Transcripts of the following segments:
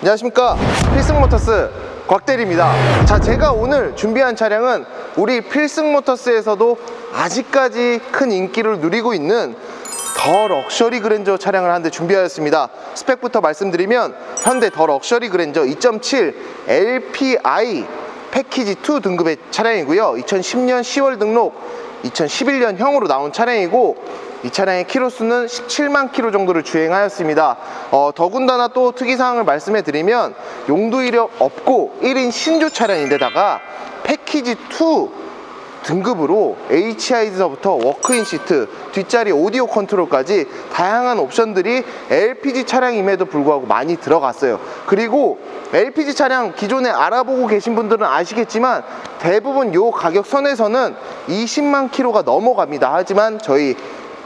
안녕하십니까. 필승모터스 곽대리입니다. 자 제가 오늘 준비한 차량은 우리 필승모터스에서도 아직까지 큰 인기를 누리고 있는 더 럭셔리 그랜저 차량을 한 대 준비하였습니다. 스펙부터 말씀드리면 현대 더 럭셔리 그랜저 2.7 LPI 패키지 2 등급의 차량이고요 2010년 10월 등록 2011년형으로 나온 차량이고 이 차량의 키로수는 17만 키로 정도를 주행하였습니다. 어, 더군다나 또 특이사항을 말씀해 드리면 용도 이력 없고 1인 신조 차량인데다가 패키지 2 등급으로 HI에서부터 워크인 시트, 뒷자리 오디오 컨트롤까지 다양한 옵션들이 LPG 차량임에도 불구하고 많이 들어갔어요. 그리고 LPG 차량 기존에 알아보고 계신 분들은 아시겠지만 대부분 요 가격 선에서는 20만 킬로가 넘어갑니다. 하지만 저희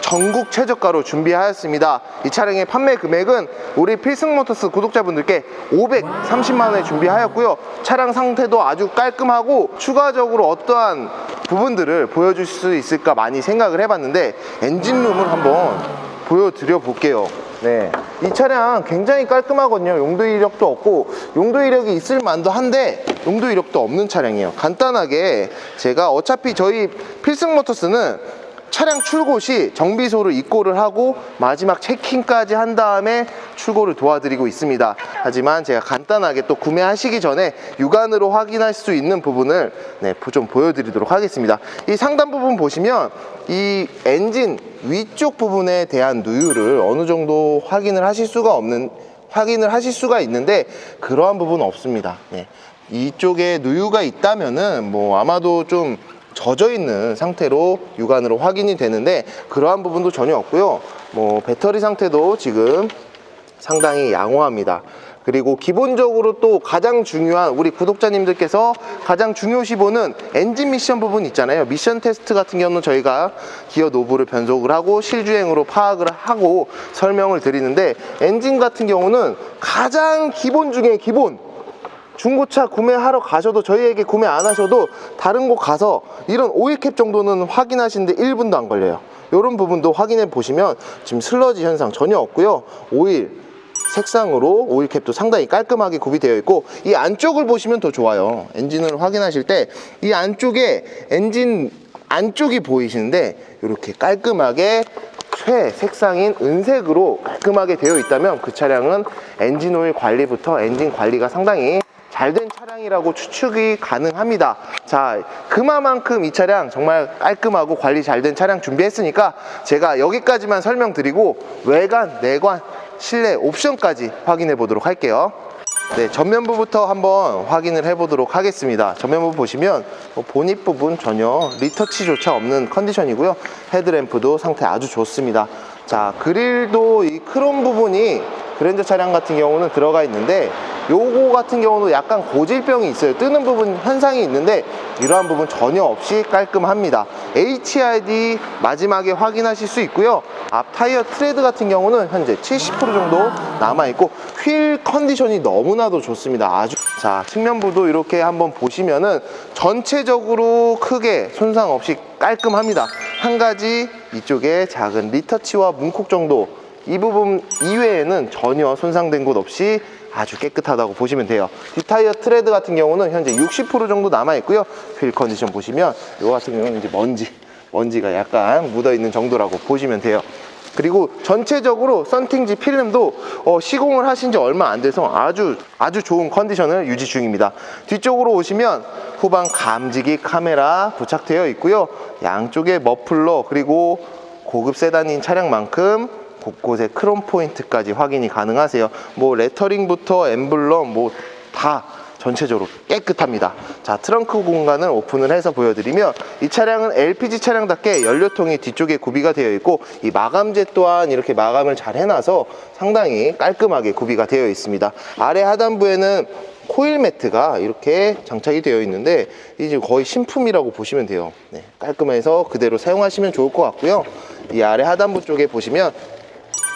전국 최저가로 준비하였습니다. 이 차량의 판매 금액은 우리 필승모터스 구독자분들께 530만 원에 준비하였고요. 차량 상태도 아주 깔끔하고 추가적으로 어떠한 부분들을 보여줄 수 있을까 많이 생각을 해봤는데 엔진룸을 한번 보여드려 볼게요. 네, 이 차량 굉장히 깔끔하거든요. 용도 이력도 없고 용도 이력이 있을 만도 한데 용도 이력도 없는 차량이에요. 간단하게 제가 어차피 저희 필승모터스는 차량 출고 시 정비소를 입고를 하고 마지막 체킹까지 한 다음에 출고를 도와드리고 있습니다. 하지만 제가 간단하게 또 구매하시기 전에 육안으로 확인할 수 있는 부분을 네, 좀 보여드리도록 하겠습니다. 이 상단 부분 보시면 이 엔진 위쪽 부분에 대한 누유를 어느 정도 확인을 하실 수가 없는 확인을 하실 수가 있는데 그러한 부분은 없습니다. 네. 이쪽에 누유가 있다면은 뭐 아마도 좀 젖어 있는 상태로 육안으로 확인이 되는데 그러한 부분도 전혀 없고요. 뭐 배터리 상태도 지금 상당히 양호합니다. 그리고 기본적으로 또 가장 중요한 우리 구독자님들께서 가장 중요시 보는 엔진 미션 부분 있잖아요. 미션 테스트 같은 경우는 저희가 기어 노브를 변속을 하고 실주행으로 파악을 하고 설명을 드리는데 엔진 같은 경우는 가장 기본 중에 기본 중고차 구매하러 가셔도 저희에게 구매 안 하셔도 다른 곳 가서 이런 오일캡 정도는 확인하시는데 1분도 안 걸려요. 이런 부분도 확인해 보시면 지금 슬러지 현상 전혀 없고요. 오일 색상으로 오일캡도 상당히 깔끔하게 구비되어 있고 이 안쪽을 보시면 더 좋아요. 엔진을 확인하실 때 이 안쪽에 엔진 안쪽이 보이시는데 이렇게 깔끔하게 최 색상인 은색으로 깔끔하게 되어 있다면 그 차량은 엔진 오일 관리부터 엔진 관리가 상당히 잘된 차량이라고 추측이 가능합니다. 자, 그만큼 이 차량 정말 깔끔하고 관리 잘 된 차량 준비했으니까 제가 여기까지만 설명드리고 외관, 내관, 실내 옵션까지 확인해 보도록 할게요. 네, 전면부부터 한번 확인을 해보도록 하겠습니다. 전면부 보시면 뭐 보닛 부분 전혀 리터치조차 없는 컨디션이고요. 헤드램프도 상태 아주 좋습니다. 자, 그릴도 이 크롬 부분이 그랜저 차량 같은 경우는 들어가 있는데 요거 같은 경우는 약간 고질병이 있어요. 뜨는 부분 현상이 있는데 이러한 부분 전혀 없이 깔끔합니다. HID 마지막에 확인하실 수 있고요. 앞 타이어 트레드 같은 경우는 현재 70% 정도 남아 있고 휠 컨디션이 너무나도 좋습니다. 아주 자 측면부도 이렇게 한번 보시면은 전체적으로 크게 손상 없이 깔끔합니다. 한 가지 이쪽에 작은 리터치와 문콕 정도 이 부분 이외에는 전혀 손상된 곳 없이 아주 깨끗하다고 보시면 돼요. 뒷타이어 트레드 같은 경우는 현재 60% 정도 남아 있고요. 휠 컨디션 보시면 이거 같은 경우는 이제 먼지, 먼지가 약간 묻어 있는 정도라고 보시면 돼요. 그리고 전체적으로 썬팅지 필름도 어, 시공을 하신 지 얼마 안 돼서 아주 아주 좋은 컨디션을 유지 중입니다. 뒤쪽으로 오시면 후방 감지기 카메라 부착되어 있고요. 양쪽에 머플러 그리고 고급 세단인 차량만큼 곳곳에 크롬 포인트까지 확인이 가능하세요. 뭐 레터링부터 엠블럼 뭐 다 전체적으로 깨끗합니다. 자, 트렁크 공간을 오픈을 해서 보여드리면 이 차량은 LPG 차량답게 연료통이 뒤쪽에 구비가 되어 있고 이 마감재 또한 이렇게 마감을 잘 해놔서 상당히 깔끔하게 구비가 되어 있습니다. 아래 하단부에는 코일 매트가 이렇게 장착이 되어 있는데 이제 거의 신품이라고 보시면 돼요. 네, 깔끔해서 그대로 사용하시면 좋을 것 같고요. 이 아래 하단부 쪽에 보시면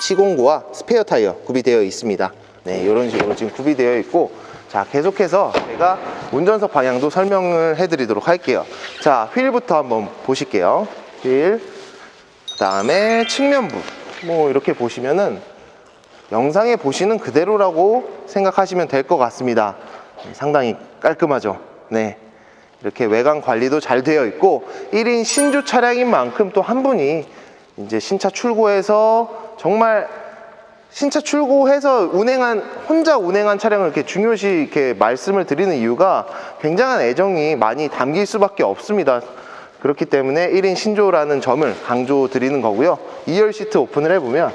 시공구와 스페어 타이어 구비되어 있습니다. 네, 이런 식으로 지금 구비되어 있고 자 계속해서 제가 운전석 방향도 설명을 해드리도록 할게요. 자, 휠부터 한번 보실게요. 휠. 그 다음에 측면부. 뭐 이렇게 보시면은 영상에 보시는 그대로라고 생각하시면 될 것 같습니다. 네, 상당히 깔끔하죠. 네. 이렇게 외관 관리도 잘 되어 있고 1인 신주 차량인 만큼 또 한 분이 이제 신차 출고해서 정말 신차 출고해서 운행한 혼자 운행한 차량을 이렇게 중요시 이렇게 말씀을 드리는 이유가 굉장한 애정이 많이 담길 수밖에 없습니다. 그렇기 때문에 1인 신조라는 점을 강조 드리는 거고요. 2열 시트 오픈을 해보면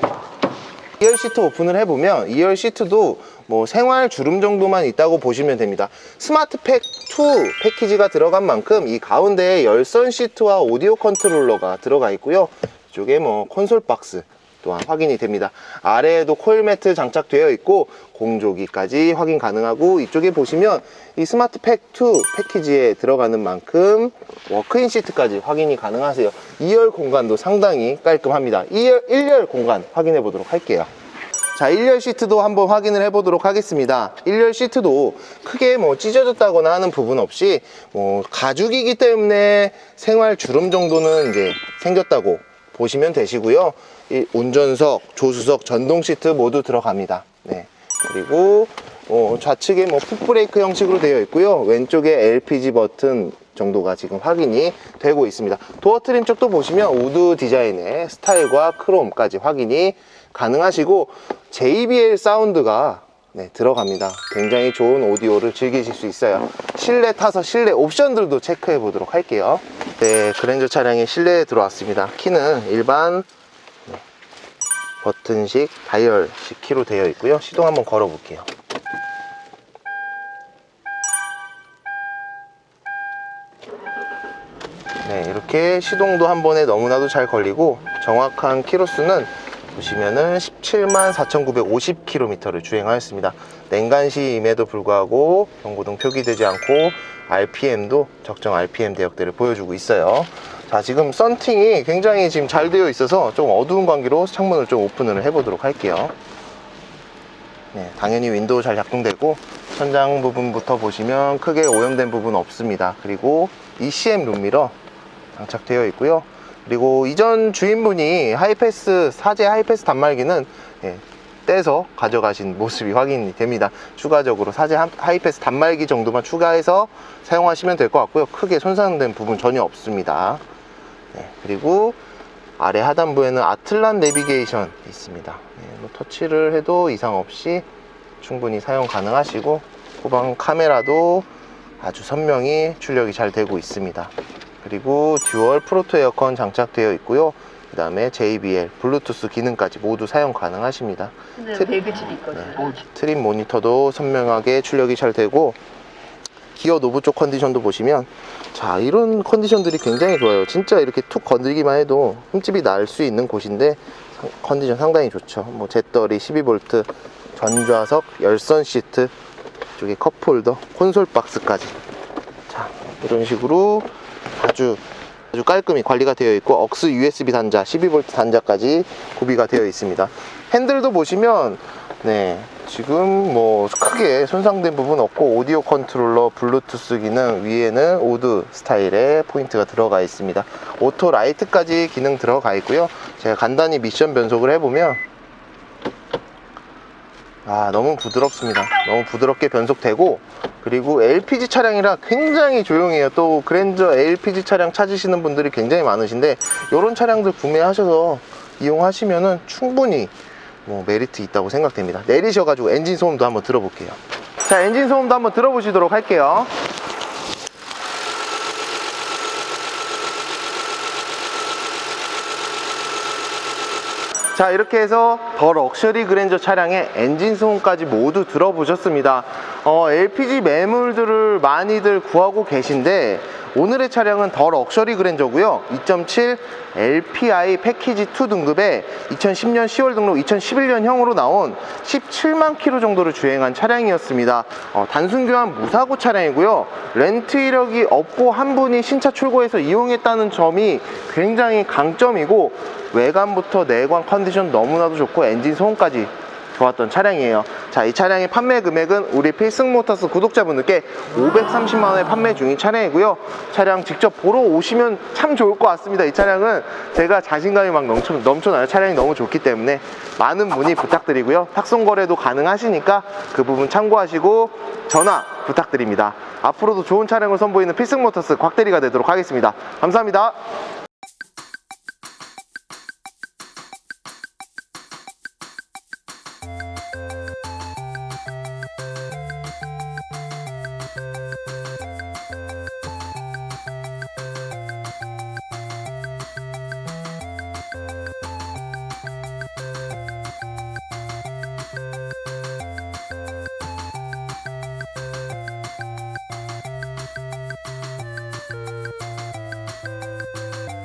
2열 시트 오픈을 해보면 2열 시트도 뭐 생활 주름 정도만 있다고 보시면 됩니다. 스마트팩 2 패키지가 들어간 만큼 이 가운데에 열선 시트와 오디오 컨트롤러가 들어가 있고요. 이쪽에 뭐 콘솔 박스 또한 확인이 됩니다. 아래에도 코일 매트 장착되어 있고 공조기까지 확인 가능하고 이쪽에 보시면 이 스마트 팩 2 패키지에 들어가는 만큼 워크인 시트까지 확인이 가능하세요. 2열 공간도 상당히 깔끔합니다. 2열, 1열 공간 확인해 보도록 할게요. 자, 1열 시트도 한번 확인을 해보도록 하겠습니다. 1열 시트도 크게 뭐 찢어졌다거나 하는 부분 없이 뭐 가죽이기 때문에 생활 주름 정도는 이제 생겼다고 보시면 되시고요. 이 운전석, 조수석, 전동 시트 모두 들어갑니다. 네. 그리고 어, 좌측에 뭐 풋브레이크 형식으로 되어 있고요. 왼쪽에 LPG 버튼 정도가 지금 확인이 되고 있습니다. 도어 트림 쪽도 보시면 우드 디자인의 스타일과 크롬까지 확인이 가능하시고 JBL 사운드가 네, 들어갑니다. 굉장히 좋은 오디오를 즐기실 수 있어요. 실내 타서 실내 옵션들도 체크해 보도록 할게요. 네, 그랜저 차량이 실내에 들어왔습니다. 키는 일반 네, 버튼식 다이얼식 키로 되어 있고요. 시동 한번 걸어 볼게요. 네, 이렇게 시동도 한 번에 너무나도 잘 걸리고 정확한 키로수는 보시면은 17만 4,950km를 주행하였습니다. 냉간시임에도 불구하고 경고등 표기되지 않고 RPM도 적정 RPM 대역대를 보여주고 있어요. 자, 지금 썬팅이 굉장히 지금 잘 되어 있어서 좀 어두운 관계로 창문을 좀 오픈을 해보도록 할게요. 네, 당연히 윈도우 잘 작동되고 천장 부분부터 보시면 크게 오염된 부분 없습니다. 그리고 ECM 룸미러 장착되어 있고요. 그리고 이전 주인분이 하이패스 사제 하이패스 단말기는 예, 떼서 가져가신 모습이 확인이 됩니다. 추가적으로 사제 하- 하이패스 단말기 정도만 추가해서 사용하시면 될 것 같고요. 크게 손상된 부분 전혀 없습니다. 네, 그리고 아래 하단부에는 아틀란 내비게이션 있습니다. 네, 뭐 터치를 해도 이상 없이 충분히 사용 가능하시고 후방 카메라도 아주 선명히 출력이 잘 되고 있습니다. 그리고 듀얼 프로토 에어컨 장착되어 있고요. 그 다음에 JBL, 블루투스 기능까지 모두 사용 가능하십니다. 근데 트- 베이비집이 있거든요. 트림 모니터도 선명하게 출력이 잘 되고 기어 노브 쪽 컨디션도 보시면 자 이런 컨디션들이 굉장히 좋아요 진짜 이렇게 툭 건들기만 해도 흠집이 날 수 있는 곳인데 상- 컨디션 상당히 좋죠 뭐 잿더리 12V 전좌석 열선 시트 이쪽에 컵홀더 콘솔 박스까지 자 이런 식으로 아주 아주 깔끔히 관리가 되어 있고 억스 USB 단자 12V 단자까지 구비가 되어 있습니다. 핸들도 보시면 네 지금 뭐 크게 손상된 부분 없고 오디오 컨트롤러 블루투스 기능 위에는 오드 스타일의 포인트가 들어가 있습니다. 오토 라이트까지 기능 들어가 있고요. 제가 간단히 미션 변속을 해보면 아 너무 부드럽습니다. 너무 부드럽게 변속되고 그리고 LPG 차량이라 굉장히 조용해요. 또 그랜저 LPG 차량 찾으시는 분들이 굉장히 많으신데 이런 차량들 구매하셔서 이용하시면은 충분히 뭐 메리트 있다고 생각됩니다. 내리셔가지고 엔진 소음도 한번 들어볼게요. 자 엔진 소음도 한번 들어보시도록 할게요 자 이렇게 해서 더 럭셔리 그랜저 차량의 엔진 소음까지 모두 들어보셨습니다. 어, LPG 매물들을 많이들 구하고 계신데 오늘의 차량은 더 럭셔리 그랜저고요. 2.7 LPI 패키지 2 등급의 2010년 10월 등록 2011년형으로 나온 17만 킬로 정도를 주행한 차량이었습니다. 어, 단순 교환 무사고 차량이고요. 렌트 이력이 없고 한 분이 신차 출고해서 이용했다는 점이 굉장히 강점이고 외관부터 내관 컨디션 너무나도 좋고 엔진 소음까지 좋았던 차량이에요. 자, 이 차량의 판매 금액은 우리 필승모터스 구독자분들께 530만 원에 판매 중인 차량이고요. 차량 직접 보러 오시면 참 좋을 것 같습니다. 이 차량은 제가 자신감이 막 넘쳐, 넘쳐나요. 차량이 너무 좋기 때문에 많은 문의 부탁드리고요. 탁송 거래도 가능하시니까 그 부분 참고하시고 전화 부탁드립니다. 앞으로도 좋은 차량을 선보이는 필승모터스 곽대리가 되도록 하겠습니다. 감사합니다.